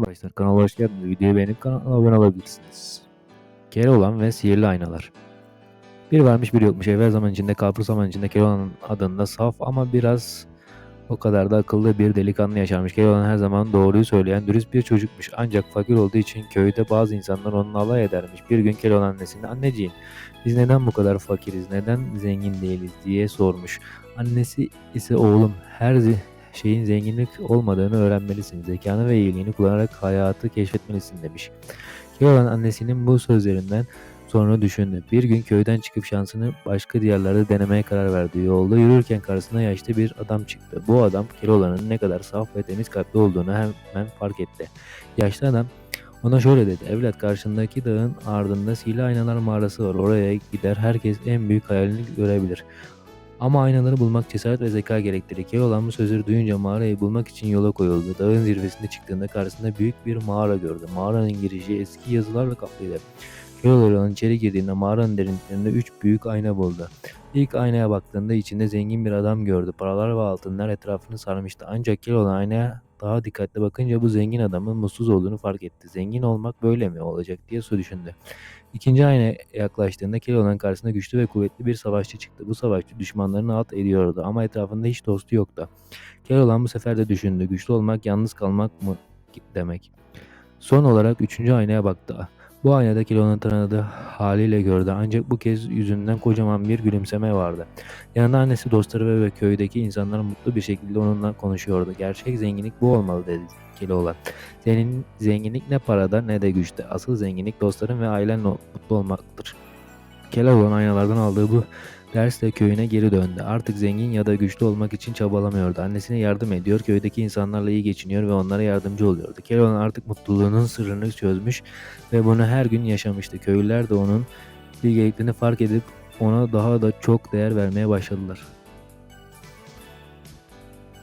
Arkadaşlar kanala hoş geldiniz. Videoyu beğenip kanala abone olabilirsiniz. Keloğlan ve Sihirli Aynalar Bir varmış bir yokmuş. Evvel zaman içinde kalbur zaman içinde Keloğlan adında saf ama biraz o kadar da akıllı bir delikanlı yaşarmış. Keloğlan her zaman doğruyu söyleyen dürüst bir çocukmuş. Ancak fakir olduğu için köyde bazı insanlar onunla alay edermiş. Bir gün Keloğlan annesine anneciğim biz neden bu kadar fakiriz, neden zengin değiliz diye sormuş. Annesi ise oğlum her şeyin zenginlik olmadığını öğrenmelisin. Zekanı ve iyiliğini kullanarak hayatı keşfetmelisin demiş. Keloğlan annesinin bu sözlerinden sonra düşündü. Bir gün köyden çıkıp şansını başka diyarlarda denemeye karar verdi. Yolda yürürken karşısına yaşlı bir adam çıktı. Bu adam Keloğlan'ın ne kadar saf ve temiz kalpli olduğunu hemen fark etti. Yaşlı adam ona şöyle dedi. Evlat karşındaki dağın ardında sihirli aynalar mağarası var. Oraya gider herkes en büyük hayalini görebilir. Ama aynaları bulmak cesaret ve zeka gerektirir. Keloğlan bu sözleri duyunca mağarayı bulmak için yola koyuldu. Dağın zirvesine çıktığında karşısında büyük bir mağara gördü. Mağaranın girişi eski yazılarla kaplıydı. Keloğlan içeri girdiğinde mağaranın derinliklerinde üç büyük ayna buldu. İlk aynaya baktığında içinde zengin bir adam gördü. Paralar ve altınlar etrafını sarmıştı. Ancak Keloğlan aynaya daha dikkatli bakınca bu zengin adamın mutsuz olduğunu fark etti. Zengin olmak böyle mi olacak diye su düşündü. İkinci aynaya yaklaştığında Keloğlan karşısında güçlü ve kuvvetli bir savaşçı çıktı. Bu savaşçı düşmanlarını alt ediyordu ama etrafında hiç dostu yoktu. Keloğlan bu sefer de düşündü. Güçlü olmak yalnız kalmak mı demek. Son olarak üçüncü aynaya baktı. Bu aynada Keloğlan'ı tanıdığı haliyle gördü ancak bu kez yüzünden kocaman bir gülümseme vardı. Yanında annesi, dostları ve köydeki insanlar mutlu bir şekilde onunla konuşuyordu. Gerçek zenginlik bu olmalı dedi Keloğlan. Senin zenginlik ne parada ne de güçte. Asıl zenginlik dostların ve ailenle mutlu olmaktır. Keloğlan aynalardan aldığı bu dersle köyüne geri döndü. Artık zengin ya da güçlü olmak için çabalamıyordu. Annesine yardım ediyor, köydeki insanlarla iyi geçiniyor ve onlara yardımcı oluyordu. Keloğlan artık mutluluğunun sırrını çözmüş ve bunu her gün yaşamıştı. Köylüler de onun bilgeliklerini fark edip ona daha da çok değer vermeye başladılar.